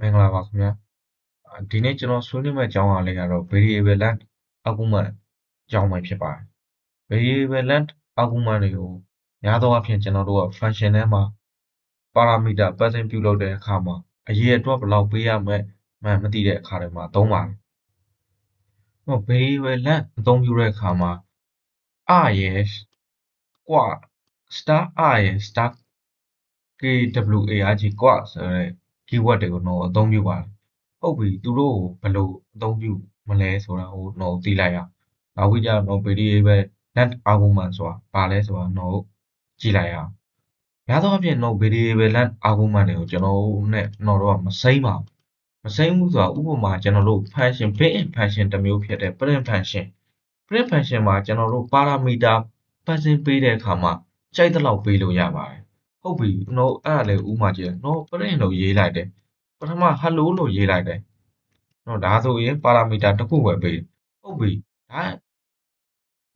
မင်္ဂလာပါခင်ဗျာဒီနေ့ကျွန်တော်ဆွေးနွေးမယ့်အကြောင်းအရာလေးကတော့ variable length argument အကြောင်းပဲဖြစ်ပါတယ် variable length argument တွေကိုများသောအားဖြင့်ကျွန်တော်တို့က function ထဲမှာ parameter passing ပြုလုပ်တဲ့အခါမှာအရေးအတွက်ဘယ်လောက်ပေးရမလဲမှမသိတဲ့အခါတွေမှာသုံးပါတယ်ဟို variable length အသုံးပြုတဲ့အခါမှာ r ရယ် qua star r ရယ် star kwarg qua ဆိုတဲ့ keyword တွေကိုတော့အသုံးပြုပါတယ်ဟုတ်ပြီသူတို့ကိုဘယ်လိုအသုံးပြုမလဲဆိုတာကိုတော့သိလိုက်အောင်နောက်ပြီးကြတော့ variable length argument ဆိုတာဘာလဲဆိုတာတော့ကြည့်လိုက်အောင်များသောအားဖြင့်တော့ variable length argument တွေကိုကျွန်တော်တို့နဲ့တော့တော့မစိမ့်ပါဘူးမစိမ့်ဘူးဆိုတာဥပမာကျွန်တော်တို့ function built-in function တစ်မျိုးဖြစ်တဲ့ print function print function မှာကျွန်တော်တို့ parameter passing ပေးတဲ့အခါမှာကြိုက်တဲ့လောက်ပေးလို့ရပါတယ် ဟုတ်ပြီတော့အဲ့ဒါလေဥမာကြည့်တော့ print လို့ရေးလိုက်တယ်ပထမ hello လို့ရေးလိုက်တယ်နော်ဒါဆိုရင် parameter တစ်ခုပဲပေးဟုတ်ပြီဒါ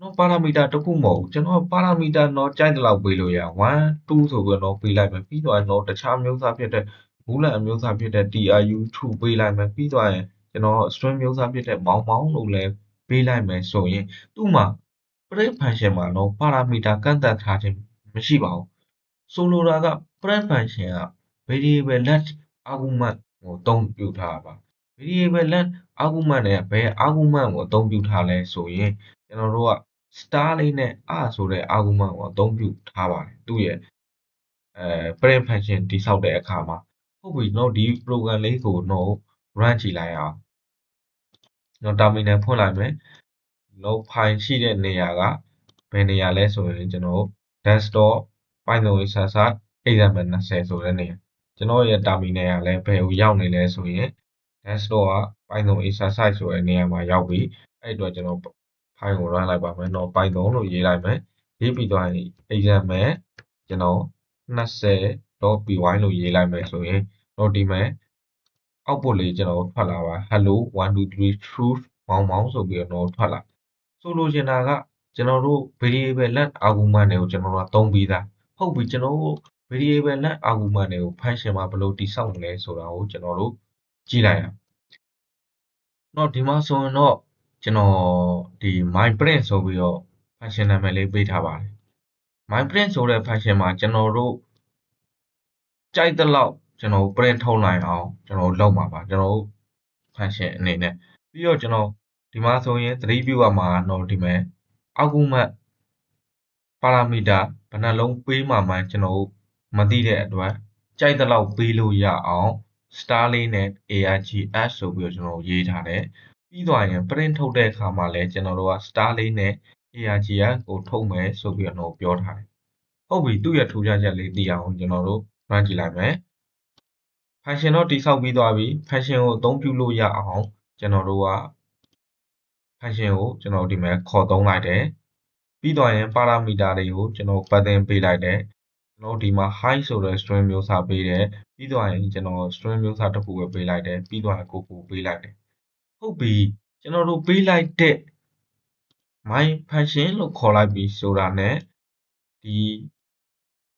နော် parameter တစ်ခုမဟုတ်ဘူးကျွန်တော် parameter တော့ကြိုက်တဲ့လောက်ပေးလို့ရ1 2ဆိုပြီးတော့ပေးလိုက်မယ်ပြီးတော့တော့တခြားမျိုးစားဖြစ်တဲ့မူလအမျိုးစားဖြစ်တဲ့ tru true ပေးလိုက်မယ်ပြီးတော့ရင်ကျွန်တော် string မျိုးစားဖြစ်တဲ့မောင်မောင်လို့လည်းပေးလိုက်မယ်ဆိုရင်သူ့မှာ print function မှာတော့ parameter ကန့်သတ်ထားခြင်းမရှိပါဘူး ဆိုလိုတာက print function က variable length argument ကိုအသုံးပြုထားပါ variable length argument နဲ့ဘယ် argument ကိုအသုံးပြုထားလဲဆိုရင်ကျွန်တော်တို့က star လေးနဲ့ r ဆိုတဲ့ argument ကိုအသုံးပြုထားပါတယ်သူ့ရဲ့အဲ print function တိဆောက်တဲ့အခါမှာဟုတ်ပြီတော့ဒီ program လေးကိုတော့ run ကြည့်လိုက်အောင်တော့ terminal ဖွင့်လိုက်မယ် log file ရှိတဲ့နေရာကဘယ်နေရာလဲဆိုရင်ကျွန်တော် desktop python exercise example 20ဆိုတဲ့နေရာကျွန်တော်ရဲ့ terminal ကလည်းဘယ်ကိုရောက်နေလဲဆိုရင် desktop က python exercise ဆိုတဲ့နေရာမှာရောက်ပြီအဲ့အတွက်ကျွန်တော် file ကို run လိုက်ပါမယ်တော့ python လို့ရေးလိုက်မယ်ရေးပြီးသွားရင် example ကျွန်တော် 20.py လို့ရေးလိုက်မယ်ဆိုရင်တော့ဒီမှာ output လေးကျွန်တော်ထွက်လာပါ hello 1 2 3 truth မောင်မောင်ဆိုပြီးတော့ထွက်လာဆိုလိုချင်တာကကျွန်တော်တို့ variable length argument တွေကိုကျွန်တော်တို့သုံးပြီးသား ဟုတ်ပြီကျွန်တော်တို့ variable length argument တွေကို function မှာဘယ်လိုတိစောက်မလဲဆိုတာကိုကျွန်တော်တို့ကြည့်လိုက်အောင်တော့ဒီမှာဆိုရင်တော့ကျွန်တော်ဒီ my print ဆိုပြီးတော့ function နာမည်လေးပေးထားပါတယ် my print ဆိုတဲ့ function မှာကျွန်တော်တို့ကြိုက်တဲ့လောက်ကျွန်တော် print ထုတ်နိုင်အောင်ကျွန်တော်လုပ်မှာပါကျွန်တော် function အနေနဲ့ပြီးတော့ကျွန်တော်ဒီမှာဆိုရင်သတိပြုရမှာတော့ဒီမဲ့ argument parameter ဘယ်နှလုံးပေးမှမှကျွန်တော်မသိတဲ့အတွက်ကြိုက်တဲ့လောက်ပေးလို့ရအောင် star လေးနဲ့ args ဆိုပြီးတော့ကျွန်တော်ရေးထားတယ်ပြီးသွားရင် print ထုတ်တဲ့အခါမှာလည်းကျွန်တော်တို့က star လေးနဲ့ args ကိုထုတ်မယ်ဆိုပြီးတော့ပြောထားတယ်ဟုတ်ပြီသူ့ရဲ့ထူးခြားချက်လေးသိအောင်ကျွန်တော်တို့ run ကြည့်လိုက်မယ် function တော့တိဆောက်ပြီးသွားပြီ function ကိုအသုံးပြုလို့ရအောင်ကျွန်တော်တို့က function ကိုကျွန်တော်ဒီမှာခေါ်သုံးလိုက်တယ် ပြီးတော့ရင် parameter တွေကိုကျွန်တော်ပတ်သင်ပေးလိုက်တယ်ကျွန်တော်ဒီမှာ high ဆိုတဲ့ string မျိုးစာပေးတယ်ပြီးတော့ရင်ကျွန်တော် string မျိုးစာတစ်ခုပဲပေးလိုက်တယ်ပြီးတော့ရင်ကိုကိုပေးလိုက်တယ်ဟုတ်ပြီကျွန်တော်တို့ပေးလိုက်တဲ့ my function လို့ခေါ်လိုက်ပြီဆိုတာနဲ့ဒီ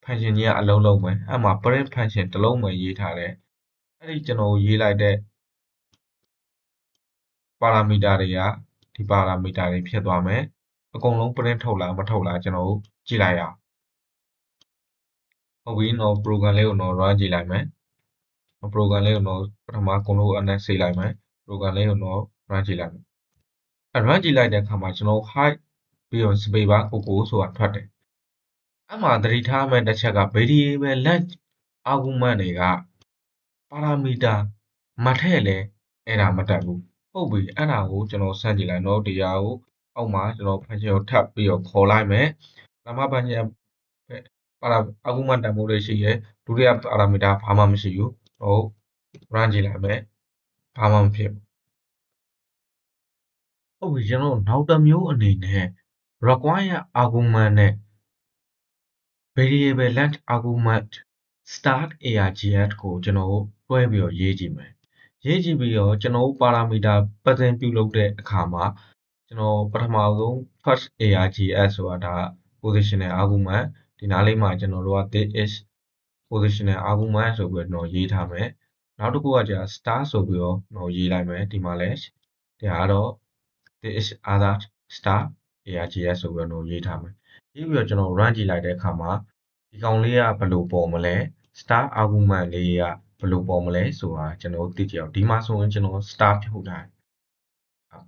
function ကြီးကအလုံးလုံးပဲအဲ့မှာ print function တစ်လုံးပဲရေးထားတယ်အဲ့ဒီကျွန်တော်ရေးလိုက်တဲ့ parameter တွေကဒီ parameter တွေဖြစ်သွားမယ် အကုန်လုံး print ထုတ်လားမထုတ်လားကျွန်တော်တို့ကြည့်လိုက်ရအောင်ဟုတ်ပြီတော့ program လေးကိုတော့ run ကြည့်လိုက်မယ် program လေးကိုတော့ပထမ control N နဲ့ save လိုက်မယ် program လေးကိုတော့ run ကြည့်လိုက်မယ်အဲ run ကြည့်လိုက်တဲ့အခါမှာကျွန်တော် height ပြီးတော့ space bar ကိုကိုဆိုတာထွက်တယ်အဲ့မှာသတိထားမယ့်တစ်ချက်က variable length argument တွေက parameter မထည့်လဲအဲ့ဒါမတက်ဘူးဟုတ်ပြီအဲ့ဒါကိုကျွန်တော်စမ်းကြည့်လိုက်တော့တရားကို အောက်မှာကျွန်တော် function ကိုထပ်ပြီးတော့ခေါ်လိုက်မယ်ပထမ function ပါရာ argument တန်ဖိုးတွေရှိရဲဒုတိယ parameter ဘာမှမရှိဘူးဟုတ် run ကြည့်လိုက်မယ်ဘာမှမဖြစ်ဘူးဟုတ်ပြီကျွန်တော်နောက်တစ်မျိုးအနေနဲ့ require argument နဲ့ variable length argument start args ကိုကျွန်တော်တွဲပြီးတော့ရေးကြည့်မယ်ရေးကြည့်ပြီးတော့ကျွန်တော် parameter ပတ်စင်ပြုလုပ်တဲ့အခါမှာ ကျွန်တော်ပထမဆုံး first args ဆိုတာဒါ positional argument ဒီနားလေးမှာကျွန်တော်တို့က this is positional argument ဆိုပြီးတော့ရေးထားမယ်နောက်တစ်ခုကကြာ star ဆိုပြီးတော့တော့ရေးလိုက်မယ်ဒီမှာလဲဒါကတော့ this is other star args ဆိုပြီးတော့ရေးထားမယ်ရေးပြီးတော့ကျွန်တော် run ကြည့်လိုက်တဲ့အခါမှာဒီကောင်လေးကဘယ်လိုပေါ်မလဲ star argument လေးကဘယ်လိုပေါ်မလဲဆိုတာကျွန်တော်သိကြအောင်ဒီမှာဆိုရင်ကျွန်တော် star ဖြုတ်ထား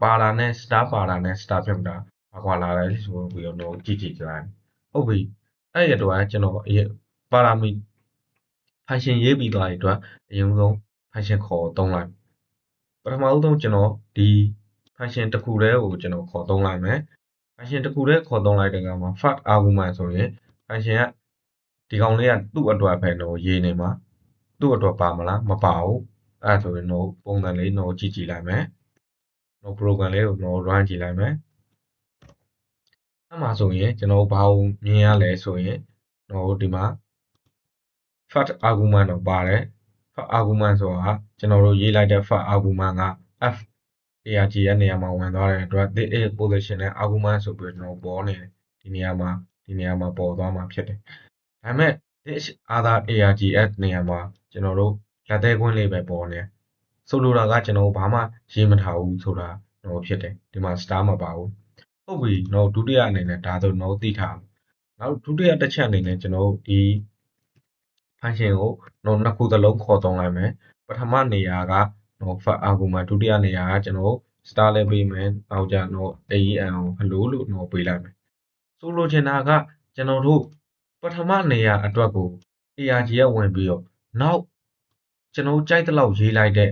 ပါတာနဲ့ star ပါတာနဲ့ star ဖြုတ်တာဘာကွာလာလဲဆိုပြီးတော့ကြည့်ကြည့်ကြလိုက်ဟုတ်ပြီအဲ့ရတော့ကျွန်တော်ပါရာမီ function ရေးပြီးသွားတဲ့အတွက်အရင်ဆုံး function ခေါ်သုံးလိုက်ပထမဦးဆုံးကျွန်တော်ဒီ function တစ်ခုတည်းကိုကျွန်တော်ခေါ်သုံးလိုက်မယ် function တစ်ခုတည်းခေါ်သုံးလိုက်တဲ့အခါမှာ first argument ဆိုရင် function ကဒီကောင်လေးကသူ့အတွက်ပဲတော့ရေးနေမှာသူ့အတွက်ပါမလားမပါဘူးအဲ့ဒါဆိုရင်တော့ပုံစံလေးတော့ကြည့်ကြည့်လိုက်မယ် တော့ program လေးကိုတော့ run ကြည့်လိုက်မယ်အဲ့မှာဆိုရင်ကျွန်တော်ဘာကိုမြင်ရလဲဆိုရင်တော့ဒီမှာ first argument တော့ပါတယ် first argument ဆိုတာကျွန်တော်တို့ရေးလိုက်တဲ့ first argument က f arg ရဲ့နေရာမှာဝင်သွားတဲ့အတွက် this is position နဲ့ argument ဆိုပြီးကျွန်တော်ပေါ်နေတယ်ဒီနေရာမှာဒီနေရာမှာပေါ်သွားမှာဖြစ်တယ်ဒါပေမဲ့ this other args နေရာမှာကျွန်တော်တို့လက်သေးခွင်းလေးပဲပေါ်နေ ဆိုလိုတာကကျွန်တော်ဘာမှရေးမထားဘူးဆိုတာတော့ဖြစ်တယ်ဒီမှာ star မပါဘူးဟုတ်ပြီတော့ဒုတိယအနေနဲ့ဒါဆိုတော့သိထားနောက်ဒုတိယတစ်ချက်အနေနဲ့ကျွန်တော်ဒီ function ကိုတော့နှစ်ခုသလုံးခေါ်သုံးလိုက်မယ်ပထမနေရာကတော့ for argument ဒုတိယနေရာကကျွန်တော် star လေးပေးမယ်နောက်ကြတော့ aen ကို hello လို့တော့ပေးလိုက်မယ်ဆိုလိုချင်တာကကျွန်တော်တို့ပထမနေရာအတွက်ကို arg ရဝင်ပြီးတော့နောက်ကျွန်တော်ကြိုက်တဲ့လောက်ရေးလိုက်တဲ့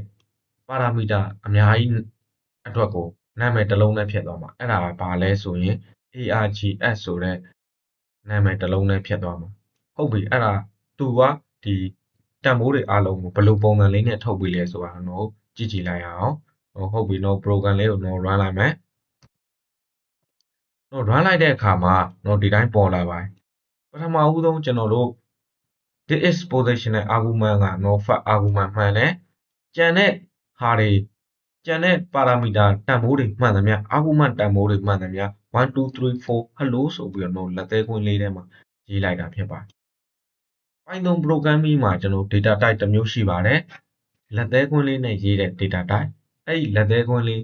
ပါရာမီတာအများကြီးအတွက်ကိုနာမည်တစ်လုံးနဲ့ဖြတ်သွားမှာအဲ့ဒါဘာလဲဆိုရင် args ဆိုတဲ့နာမည်တစ်လုံးနဲ့ဖြတ်သွားမှာဟုတ်ပြီအဲ့ဒါသူကဒီတန်ဖိုးတွေအားလုံးကိုဘယ်လိုပုံစံလေးနဲ့ထုတ်ပေးလဲဆိုတာတော့ကြည့်ကြည့်လိုက်အောင်ဟုတ်ပြီတော့ program လေးကိုတော့ run လိုက်မယ်တော့ run လိုက်တဲ့အခါမှာတော့ဒီတိုင်းပေါ်လာပါတယ်ပထမဦးဆုံးကျွန်တော်တို့ this is positional argument က no fact argument မှန်တယ်ကြံတဲ့ ဟာတွေကြံတဲ့ parameter တန်ဖိုးတွေမှန်သမျှ argument တန်ဖိုးတွေမှန်သမျှ1 2 3 4 hello ဆိုပြီးတော့လက်သေးခွင်းလေးထဲမှာရေးလိုက်တာဖြစ်ပါတယ် Python programming မှာကျွန်တော် data type တစ်မျိုးရှိပါတယ်လက်သေးခွင်းလေးနဲ့ရေးတဲ့ data type အဲ့ဒီလက်သေးခွင်းလေး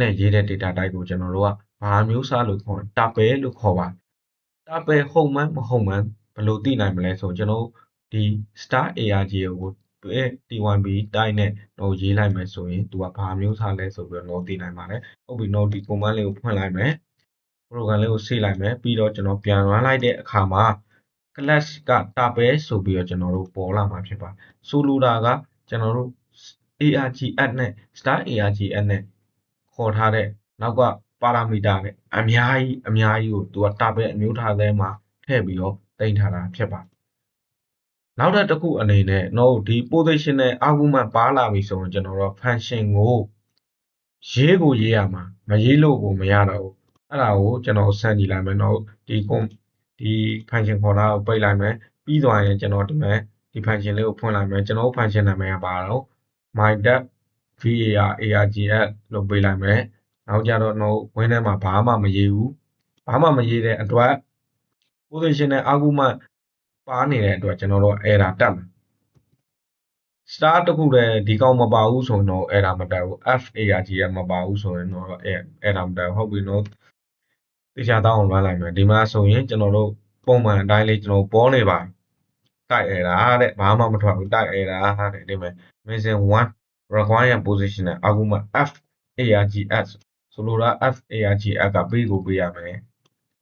နဲ့ရေးတဲ့ data type ကိုကျွန်တော်တို့ကဘာမျိုးစားလို့ခေါ် tuple လို့ခေါ်ပါ tuple ဟုတ်မှန်းမဟုတ်မှန်းဘယ်လိုသိနိုင်မလဲဆိုကျွန်တော်ဒီ star arg ကို t1b တိုင်းနဲ့တော့ရေးလိုက်မယ်ဆိုရင်သူကဘာမျိုးစားလဲဆိုပြီးတော့သိနိုင်ပါတယ်ဟုတ်ပြီတော့ဒီ command လေးကိုဖွင့်လိုက်မယ် program လေးကိုဆေးလိုက်မယ်ပြီးတော့ကျွန်တော်ပြန် run လိုက်တဲ့အခါမှာ class က table ဆိုပြီးတော့ကျွန်တော်တို့ပေါ်လာမှာဖြစ်ပါဆိုလိုတာကကျွန်တော်တို့ arg add နဲ့ star arg add နဲ့ခေါ်ထားတဲ့နောက်က parameter နဲ့အများကြီးအများကြီးကိုသူက table အမျိုးထားတဲ့မှာထည့်ပြီးတော့တင်ထားတာဖြစ်ပါ နောက်တစ်ခုအနေနဲ့တော့ဒီ positional argument ပါလာပြီဆိုရင်ကျွန်တော်တို့ function ကိုရေးကိုရေးရမှာမရေးလို့ကိုမရတော့ဘူးအဲ့ဒါကိုကျွန်တော်ဆန်းကြည့်လိုက်မယ်တော့ဒီဒီ function ခေါ်တာကိုပိတ်လိုက်မယ်ပြီးသွားရင်ကျွန်တော်ဒီမဲ့ဒီ function လေးကိုဖွင့်လိုက်မယ်ကျွန်တော် function နာမည်ကပါတော့ my depth var args လို့ပေးလိုက်မယ်နောက်ကြတော့တော့ဝင်းထဲမှာဘာမှမရေးဘူးဘာမှမရေးတဲ့အတွက် positional argument ပါနေတဲ့အတွက်ကျွန်တော်တို့ error တက်မှာ star တခုတည်းဒီကောင်မပါဘူးဆိုရင်တော့ error မတက်ဘူး f arg ကမပါဘူးဆိုရင်တော့ error မတက်ဟုတ်ပြီနော်တရားတောင်းလွှမ်းလိုက်မယ်ဒီမှာဆိုရင်ကျွန်တော်တို့ပုံမှန်အတိုင်းလေးကျွန်တော်ပေါ်နေပါတိုက် error တဲ့ဘာမှမထွက်ဘူးတိုက် error တဲ့ဒီမှာ missing 1 require position နဲ့ argument f args ဆိုလိုတာ f args ကပေးကိုပေးရမယ်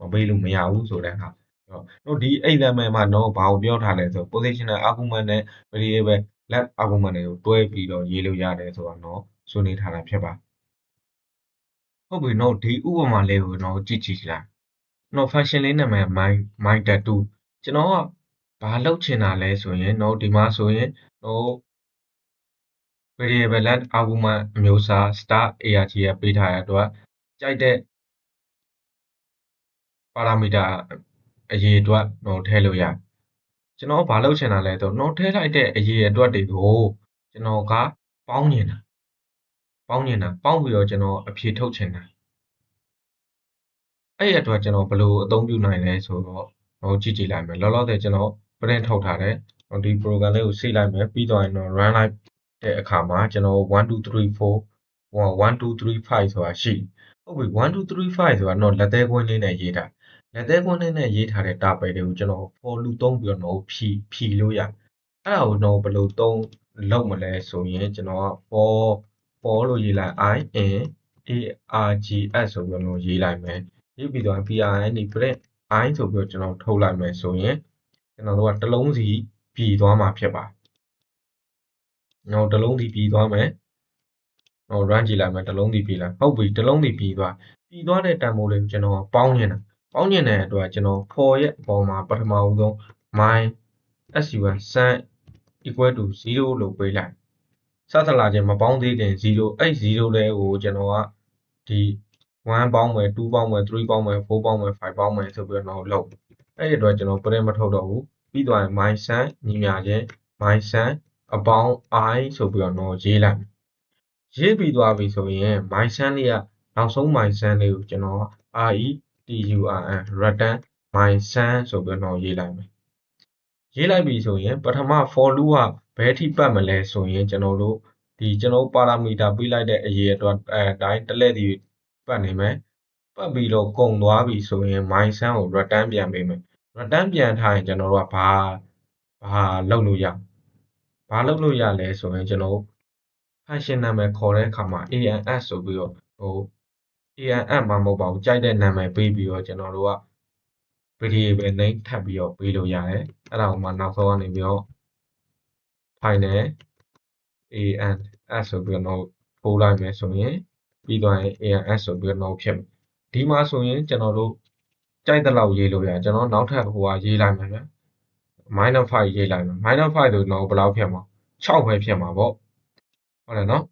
မပေးလို့မရဘူးဆိုတဲ့ဟာ တော့ဒီ example မှာတော့ဘာကိုပြောထားလဲဆို positional argument နဲ့ variable left argument တွေကိုတွဲပြီးတော့ရေးလို့ရတယ်ဆိုတော့တော့ဆွေးနွေးထားတာဖြစ်ပါဟုတ်ပြီတော့ဒီဥပမာလေးကိုတော့ကြည့်ကြည့်လိုက်တော့ function လေးနာမည် my my tattoo ကျွန်တော်ကဘာလုပ်ချင်တာလဲဆိုရင်တော့ဒီမှာဆိုရင်တော့ variable length argument အမျိုးအစား star arg ရပေးထားတဲ့အတွက်ကြိုက်တဲ့ parameter အရေးအတွက်တော့ထည့်လို့ရတယ်ကျွန်တော်ဘာလုပ်ချင်တာလဲဆိုတော့ထည့်လိုက်တဲ့အရေးအတွက်တွေကိုကျွန်တော်ကပေါင်းနေတာပေါင်းနေတာပေါင်းပြီးတော့ကျွန်တော်အဖြေထုတ်ချင်တာအဲ့ဒီအတွက်ကျွန်တော်ဘယ်လိုအသုံးပြုနိုင်လဲဆိုတော့ဟိုကြည့်ကြည့်လိုက်မယ်လောလောဆယ်ကျွန်တော် print ထုတ်ထားတယ်ဒီ program လေးကိုဆေးလိုက်မယ်ပြီးတော့ရင်တော့ run လိုက်တဲ့အခါမှာကျွန်တော်1 2 3 4 1 2 3 5ဆိုတာရှိဟုတ်ပြီ1 2 3 5ဆိုတာတော့လက်သေးကွင်းလေးနဲ့ရေးထား လက်သေးကွင်းလေးနဲ့ရေးထားတဲ့တာပယ်တွေကိုကျွန်တော် for လူသုံးပြီးတော့တော့ဖြီဖြီလို့ရအဲ့ဒါကိုတော့ဘယ်လိုသုံးလုပ်မလဲဆိုရင်ကျွန်တော်က for for လို့ရေးလိုက် i n a r g s ဆိုပြီးတော့ရေးလိုက်မယ်ရေးပြီးတော့ prin print i ဆိုပြီးတော့ကျွန်တော်ထုတ်လိုက်မယ်ဆိုရင်ကျွန်တော်တို့ကတစ်လုံးစီပြည်သွားမှာဖြစ်ပါကျွန်တော်တစ်လုံးစီပြည်သွားမယ်ဟို run ကြည့်လိုက်မယ်တစ်လုံးစီပြည်လိုက်ဟုတ်ပြီတစ်လုံးစီပြည်သွားပြည်သွားတဲ့တန်ဖိုးလေးကိုကျွန်တော်ပေါင်းနေတာ ပေါင်းနေတဲ့အတွက်ကျွန်တော် for ရဲ့အပေါ်မှာပထမဦးဆုံး my su1 sun equal to 0လို့ပေးလိုက်စသလာချင်းမပေါင်းသေးတဲ့0အဲ့0လေးကိုကျွန်တော်ကဒီ1ပေါင်းမယ်2ပေါင်းမယ်3ပေါင်းမယ်4ပေါင်းမယ်5ပေါင်းမယ်ဆိုပြီးတော့လုပ်အဲ့ဒီအတွက်ကျွန်တော် print မထုတ်တော့ဘူးပြီးသွားရင် my sun ညီမျှခြင်း my sun အပေါင်း i ဆိုပြီးတော့ရေးလိုက်ရေးပြီးသွားပြီဆိုရင် my sun လေးကနောက်ဆုံး my sun လေးကိုကျွန်တော် re turn return my sun ဆိုပြီးတော့ရေးလိုက်မယ်ရေးလိုက်ပြီဆိုရင်ပထမ for loop ကဘယ်ထိပတ်မလဲဆိုရင်ကျွန်တော်တို့ဒီကျွန်တော်ပါရာမီတာပေးလိုက်တဲ့အရေးအတွက်အဲတိုင်းတစ်လက်ဒီပတ်နေမယ်ပတ်ပြီးတော့ကုန်သွားပြီဆိုရင် my sun ကို return ပြန်ပေးမယ် return ပြန်ထားရင်ကျွန်တော်တို့ကဘာဘာလုပ်လို့ရဘာလုပ်လို့ရလဲဆိုရင်ကျွန်တော် function နာမည်ခေါ်တဲ့အခါမှာ ans ဆိုပြီးတော့ဟို ans မှာမဟုတ်ပါဘူးကြိုက်တဲ့နာမည်ပေးပြီးတော့ကျွန်တော်တို့က variable name ထပ်ပြီးတော့ပေးလို့ရတယ်အဲ့ဒါကိုမှနောက်ဆုံးကနေပြီးတော့ final ans ဆိုပြီးတော့ပို့လိုက်မယ်ဆိုရင်ပြီးသွားရင် ans ဆိုပြီးတော့ဖြစ်မယ်ဒီမှာဆိုရင်ကျွန်တော်တို့ကြိုက်တဲ့လောက်ရေးလို့ရကျွန်တော်နောက်ထပ်ဟိုဟာရေးလိုက်မယ်ဗျ minus 5ရေးလိုက်မယ် minus 5ဆိုတော့ဘယ်လောက်ဖြစ်မှာ6ပဲဖြစ်မှာပေါ့ဟုတ်တယ်နော်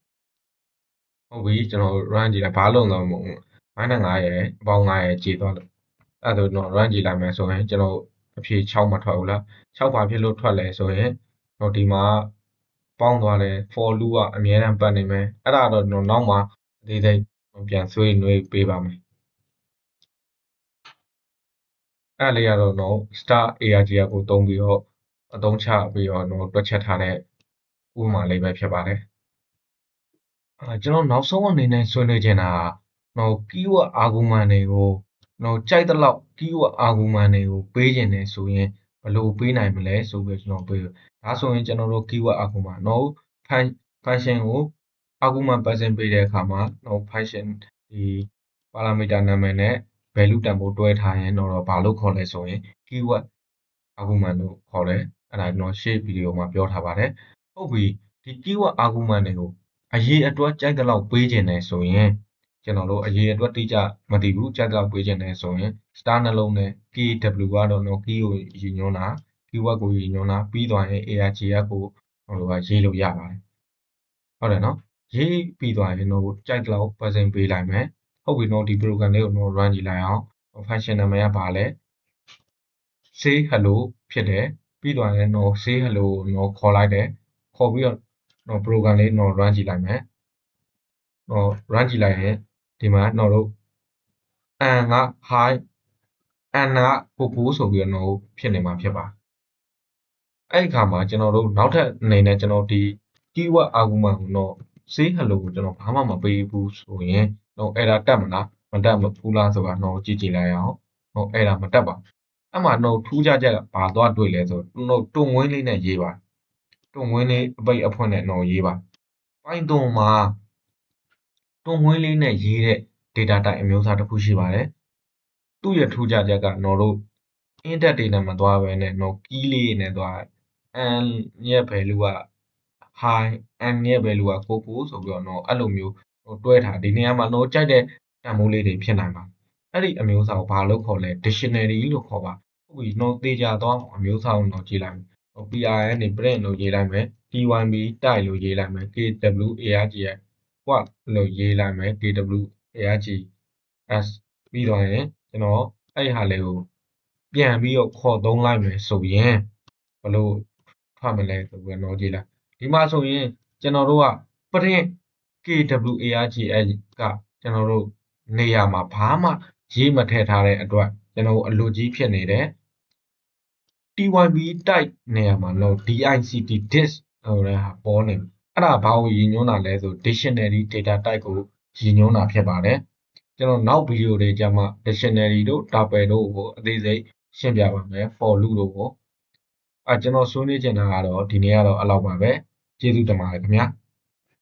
ဟုတ်ပြီကျွန်တော် run ကြည့်လိုက်ဘာလို့လဲမဟုတ် minus 9ရယ်အပေါင်း9ရယ်ကြည့်သွားလို့အဲ့ဒါတော့ run ကြည့်လိုက်မယ်ဆိုရင်ကျွန်တော်အဖြေ6မထွက်ဘူးလား6ဘာဖြစ်လို့ထွက်လဲဆိုရင်ဟိုဒီမှာပေါင်းသွားတယ် for loop ကအများအားပတ်နေမယ်အဲ့ဒါတော့နောက်မှအသေးစိတ်ပြန်ဆွေးနွေးပေးပါမယ်အဲ့လေးကတော့တော့ star arg ကိုသုံးပြီးတော့အသုံးချပြီးတော့တော့တွက်ချက်ထားတဲ့ဥပမာလေးပဲဖြစ်ပါတယ် အဲကျွန်တော်နောက်ဆုံးအနေနဲ့ ဆွေးနွေးချင်တာတော့ keyword argument တွေကိုတော့ကြိုက်တဲ့လောက် keyword argument တွေကို ပေးခြင်းနဲ့ဆိုရင် ဘယ်လိုပေးနိုင်မလဲဆိုပြီးကျွန်တော် ပေးဒါဆိုရင် ကျွန်တော်တို့ keyword argument တော့ function ကို argument person ပေးတဲ့အခါမှာတော့ function ဒီ parameter နာမည်နဲ့ value တန်ဖိုး တွဲထားရင် တော့ ဘာလို့ခေါ်လဲဆိုရင် keyword argument လို့ခေါ်တယ် အဲ့ဒါ ကျွန်တော် ရှေ့ဗီဒီယိုမှာ ပြောထားပါတယ် ဟုတ်ပြီ ဒီ keyword argument တွေကို အရေးအတွက်ကြိုက်တဲ့လောက်ပေးခြင်းနဲ့ဆိုရင်ကျွန်တော်တို့အရေးအတွက်တိကျမသိဘူးကြိုက်တဲ့လောက်ပေးခြင်းနဲ့ဆိုရင် star နှလုံးနဲ့ kw ကတော့တော့ key ကိုရည်ညွှန်းတာ keyword ကိုရည်ညွှန်းတာပြီးသွားရင် arg ကိုဟိုကရေးလို့ရပါတယ်ဟုတ်တယ်နော်ရေးပြီးသွားရင်တော့ကြိုက်တဲ့လောက် percent ပေးလိုက်မယ်ဟုတ်ပြီနော်ဒီ program လေးကိုတော့ run ကြည့်လိုက်အောင် function နာမည်ကဘာလဲ say hello ဖြစ်တယ်ပြီးသွားရင်တော့ say hello တော့ခေါ်လိုက်တယ်ခေါ်ပြီးတော့ တော့ program လေးတော့ run ကြည့်လိုက်မယ်တော့ run ကြည့်လိုက်ရင်ဒီမှာတော့တို့အန်က hi အန်နာကိုကိုဆိုပြီးတော့ဖြစ်နေမှာဖြစ်ပါအဲ့ဒီခါမှာကျွန်တော်တို့နောက်ထပ်အနေနဲ့ကျွန်တော်ဒီ keyword argument ကိုတော့ say hello ကိုကျွန်တော်ဘာမှမပေးဘူးဆိုရင်တော့ error တက်မလားမတက်ဘူးလားဆိုတာတော့ကြည့်ကြည့်လိုက်အောင်ဟို error မတက်ပါအဲ့မှာတော့ထူးခြားချက်ကဘာသွားတွေ့လဲဆိုတော့တုံဝင်းလေးနဲ့ရေးပါတုံ ဝင်းလေးအပိတ်အဖွင့်နဲ့တော့ရေးပါ Python မှာတုံဝင်းလေးနဲ့ရေးတဲ့ data type အမျိုးအစားတစ်ခုရှိပါတယ်သူ့ရဲ့ထူးခြားချက်ကတော့တို့ index တွေနဲ့မသွားဘဲနဲ့တော့ key လေးနဲ့သွား n ရဲ့ value က high n ရဲ့ value ကကိုကိုဆိုပြီးတော့အဲ့လိုမျိုးတွဲထားဒီနေရာမှာတော့ကြိုက်တဲ့တန်ဖိုးလေးတွေဖြစ်နိုင်ပါအဲ့ဒီအမျိုးအစားကိုဘာလို့ခေါ်လဲ dictionary လို့ခေါ်ပါဟုတ်ပြီတော့တေချာသွားအမျိုးအစားကိုတော့ကြည့်လိုက်မယ် PRN နေ print လို့ရေးလိုက်မယ် TYB တိုက်လို့ရေးလိုက်မယ် KWARG ရဲ့ what လို့ရေးလိုက်မယ် KWARG s ပြီးတော့ရင်ကျွန်တော်အဲ့ဟာလေးကိုပြန်ပြီးတော့ခေါ်သုံးလိုက်မယ်ဆိုရင်ဘလို့ထွက်မလဲဆိုပြီးတော့ကြည့်လိုက်ဒီမှာဆိုရင်ကျွန်တော်တို့က print KWARGS ကကျွန်တော်တို့နေရာမှာဘာမှရေးမထည့်ထားတဲ့အတွက်ကျွန်တော်အလိုကြီးဖြစ်နေတယ် TYB type နေရာမှာလို့ DICT disk ဟိုတဲ့ဟာပေါ်နေအဲ့ဒါဘာကိုရည်ညွှန်းတာလဲဆို dictionary data type ကိုရည်ညွှန်းတာဖြစ်ပါတယ်ကျွန်တော်နောက်ဗီဒီယိုတွေကြမှာ dictionary တို့ tuple တို့ကိုအသေးစိတ်ရှင်းပြပါမယ် for loop တို့ကိုအဲကျွန်တော်ဆွေးနွေးချင်တာကတော့ဒီနေ့ကတော့အဲ့လောက်ပါပဲကျေးဇူးတင်ပါတယ်ခင်ဗျာ